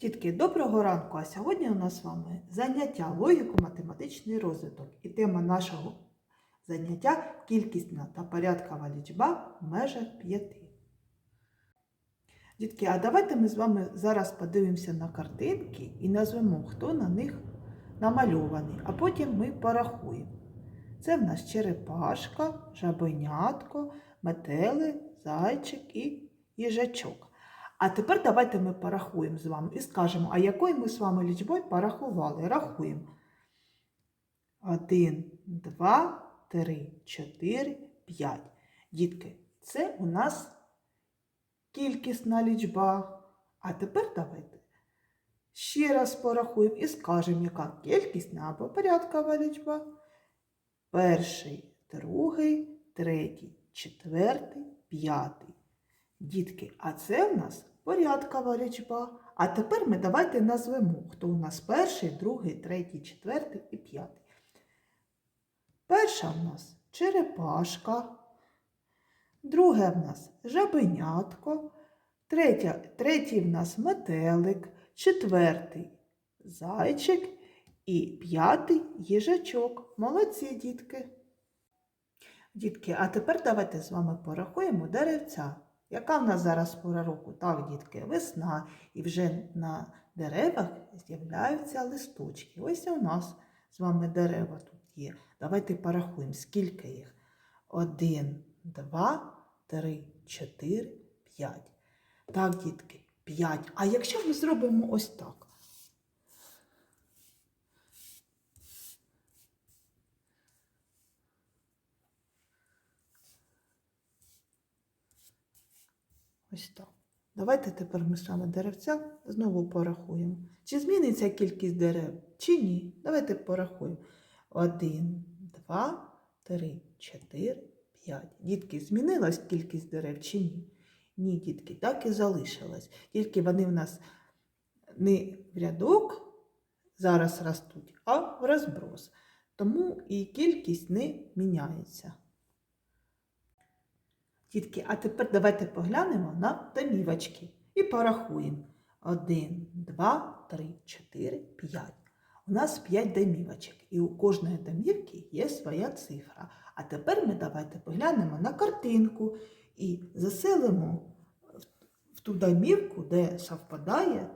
Дітки, доброго ранку! А сьогодні у нас з вами заняття логіко-математичний розвиток. І тема нашого заняття кількісна та порядкова лічба в межах п'яти. Дітки, а давайте ми з вами зараз подивимося на картинки і назвемо, хто на них намальований, а потім ми порахуємо. Це в нас черепашка, жабенятко, метели, зайчик і їжачок. А тепер давайте ми порахуємо з вами і скажемо, а якою ми з вами лічбою порахували. Рахуємо. 1, 2, 3, 4, 5. Дітки, це у нас кількісна лічба. А тепер давайте ще раз порахуємо і скажемо, яка кількісна або порядкова лічба. Перший, другий, третій, четвертий, п'ятий. Дітки, а це в нас порядкова лічба. А тепер ми давайте назвемо, хто у нас перший, другий, третій, четвертий і п'ятий. Перша в нас черепашка, друге в нас жабенятко, третя, третій в нас метелик, четвертий зайчик і п'ятий їжачок. Молодці, дітки. Дітки, а тепер давайте з вами порахуємо деревця. Яка в нас зараз пора року? Так, дітки, весна, і вже на деревах з'являються листочки. Ось у нас з вами дерева тут є. Давайте порахуємо, скільки їх. Один, два, три, чотири, п'ять. Так, дітки, п'ять. А якщо ми зробимо ось так? Ось так. Давайте тепер ми з вами деревця знову порахуємо. Чи зміниться кількість дерев, чи ні? Давайте порахуємо. Один, два, три, чотири, п'ять. Дітки, змінилась кількість дерев чи ні? Ні, дітки, так і залишилась. Тільки вони в нас не в рядок зараз ростуть, а в розброс. Тому і кількість не міняється. Дітки, а тепер давайте поглянемо на домівочки і порахуємо. Один, два, три, чотири, п'ять. У нас п'ять домівочок, і у кожної домівки є своя цифра. А тепер ми давайте поглянемо на картинку і заселимо в ту домівку, де совпадає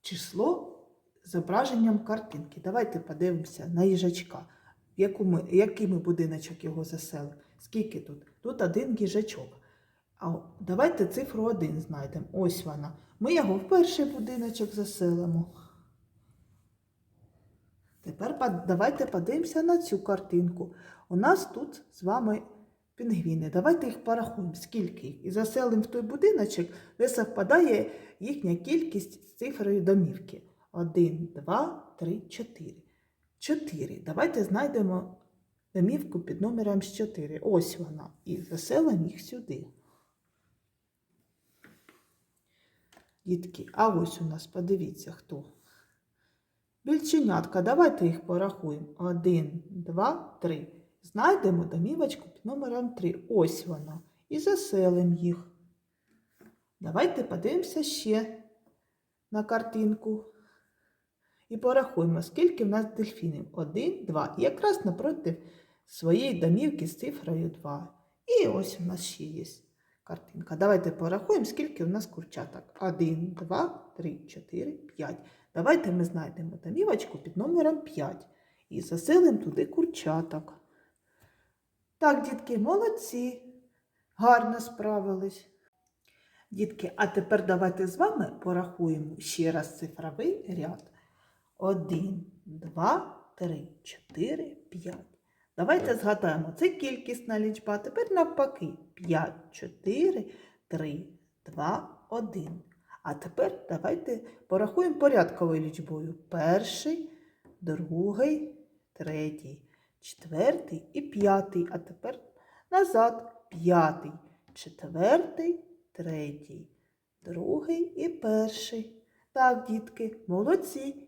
число з зображенням картинки. Давайте подивимося на їжачка. Ми, який ми будиночок його заселимо? Скільки тут? Тут один їжачок. А давайте цифру один знайдемо. Ось вона. Ми його в перший будиночок заселимо. Тепер давайте подивимося на цю картинку. У нас тут з вами пінгвіни. Давайте їх порахуємо, скільки їх. І заселимо в той будиночок, де совпадає їхня кількість з цифрою домівки. Один, два, три, чотири. Чотири. Давайте знайдемо домівку під номером 4. Ось вона. І заселимо їх сюди. Дітки, а ось у нас, подивіться, хто. Більченятка, давайте їх порахуємо. Один, два, три. Знайдемо домівочку під номером 3. Ось вона. І заселимо їх. Давайте подивимося ще на картинку. І порахуємо, скільки в нас дельфінів. Один, два. І якраз напроти своєї домівки з цифрою 2. І ось у нас ще є картинка. Давайте порахуємо, скільки у нас курчаток. 1, 2, 3, 4, 5. Давайте ми знайдемо домівочку під номером 5 і заселимо туди курчаток. Так, дітки, молодці. Гарно справились. Дітки, а тепер давайте з вами порахуємо ще раз цифровий ряд. 1, 2, 3, 4, 5. Давайте згадаємо, це кількісна лічба. Тепер навпаки. 5, 4, 3, 2, 1. А тепер давайте порахуємо порядковою лічбою. Перший, другий, третій, четвертий і п'ятий. А тепер назад. П'ятий, четвертий, третій, другий і перший. Так, дітки, молодці.